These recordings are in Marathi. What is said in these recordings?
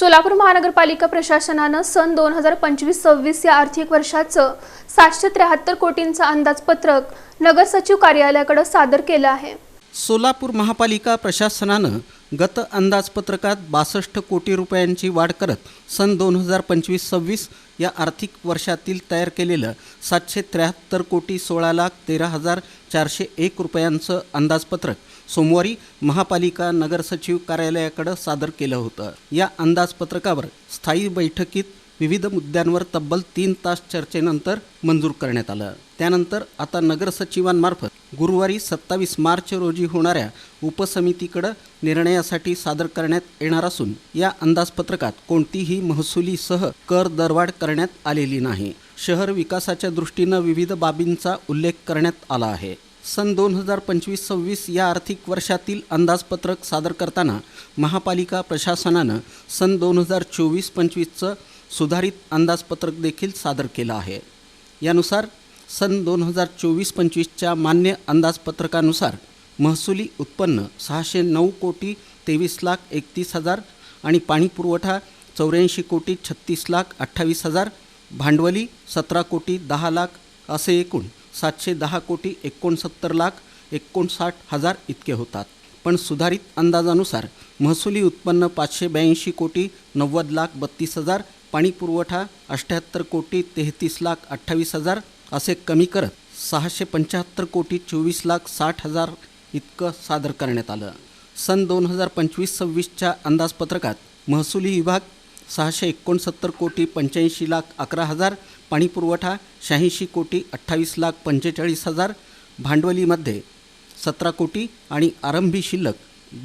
सोलापूर महानगरपालिका प्रशासनानं सन दोन हजार पंचवीस सव्वीस या आर्थिक वर्षाचं सातशे त्र्याहत्तर कोटींचं अंदाजपत्रक नगर सचिव कार्यालयाकडे सादर केलं आहे. सोलापूर महापालिका प्रशासनानं गत अंदाजपत्रकात बासष्ट कोटी रुपयांची वाढ करत सन दोन हजार पंचवीस सव्वीस या आर्थिक वर्षातील तयार केलेलं सातशे त्र्याहत्तर कोटी सोळा लाख तेरा हजार चारशे एक रुपयांचं अंदाजपत्रक सोमवारी महापालिका नगरसचिव कार्यालयाकडं सादर केलं होतं. या अंदाजपत्रकावर स्थायी बैठकीत विविध मुद्द्यांवर तब्बल तीन तास चर्चेनंतर मंजूर करण्यात आलं. त्यानंतर आता नगरसचिवांमार्फत गुरुवारी सत्तावीस मार्च रोजी होणाऱ्या उपसमितीकडं निर्णयासाठी सादर करण्यात येणार असून या अंदाजपत्रकात कोणतीही महसुलीसह कर दरवाढ करण्यात आलेली नाही. शहर विकासाच्या दृष्टीनं विविध बाबींचा उल्लेख करण्यात आला आहे. सन दोन हजार पंचवीस सव्वीस या आर्थिक वर्षातील अंदाजपत्रक सादर करताना महापालिका प्रशासनानं सन दोन हजार चोवीस पंचवीसचं सुधारित अंदाजपत्रक देखील सादर केलं आहे. यानुसार सन दोन हजार चोवीस पंचवीसच्या मान्य अंदाजपत्रकानुसार महसुली उत्पन्न सहाशे नऊ कोटी तेवीस लाख एकतीस हजार आणि पाणीपुरवठा चौऱ्याऐंशी कोटी छत्तीस लाख अठ्ठावीस हजार भांडवली सतरा कोटी दहा लाख असे एकूण सातशे दहा कोटी एकोणसत्तर लाख एकोणसाठ हजार इतके होतात. पण सुधारित अंदाजानुसार महसुली उत्पन्न पाचशे ब्याऐंशी कोटी नव्वद लाख बत्तीस हजार पाणीपुरवठा अठ्ठ्याहत्तर कोटी तेहतीस लाख अठ्ठावीस हजार असे कमी करत सहाशे पंच्याहत्तर कोटी चोवीस लाख साठ हजार इतकं सादर करण्यात आलं. सन दोन हजार पंचवीस सव्वीसच्या अंदाजपत्रकात महसुली विभाग सहाशे एकोणसत्तर कोटी पंच्याऐंशी लाख अकरा हजार पाणीपुरवठा शहाऐंशी कोटी अठ्ठावीस लाख पंचेचाळीस हजार भांडवलीमध्ये सतरा कोटी आणि आरंभी शिल्लक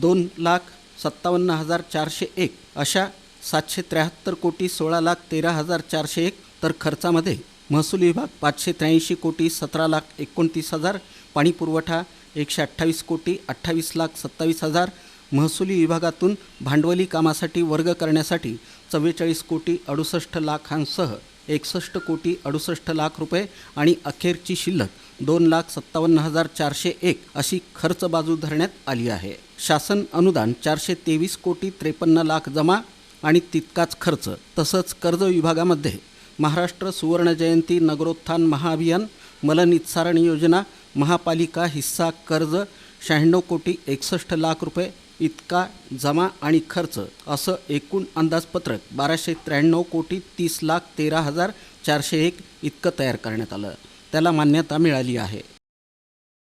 दोन लाख सत्तावन्न हजार चारशे एक अशा सातशे त्र्याहत्तर कोटी सोळा लाख तेरा हजार चारशे एक तर खर्चामध्ये महसूल विभाग पाचशे त्र्याऐंशी कोटी सतरा लाख एकोणतीस हजार पाणीपुरवठा एकशे अठ्ठावीस कोटी अठ्ठावीस लाख सत्तावीस हजार महसुली विभागातून भांडवली कामासाठी वर्ग करण्यासाठी चव्वेचाळीस कोटी अडुसष्ट लाखांसह एकसष्ट कोटी अडुसष्ट लाख रुपये आणि अखेरची शिल्लक दोन लाख सत्तावन्न हजार चारशे एक अशी खर्च बाजू धरण्यात आली आहे. शासन अनुदान चारशे तेवीस कोटी त्रेपन्न लाख जमा आणि तितकाच खर्च तसंच कर्ज विभागामध्ये महाराष्ट्र सुवर्णजयंती नगरोत्थान महाअभियान मलनिस्सारण योजना महापालिका हिस्सा कर्ज शहाण्णव कोटी एकसष्ट लाख रुपये इतका जमा आणि खर्च असं एकूण अंदाजपत्रक बाराशे त्र्याण्णव कोटी तीस लाख तेरा हजार चारशे एक इतकं तयार करण्यात आलं. त्याला मान्यता मिळाली आहे.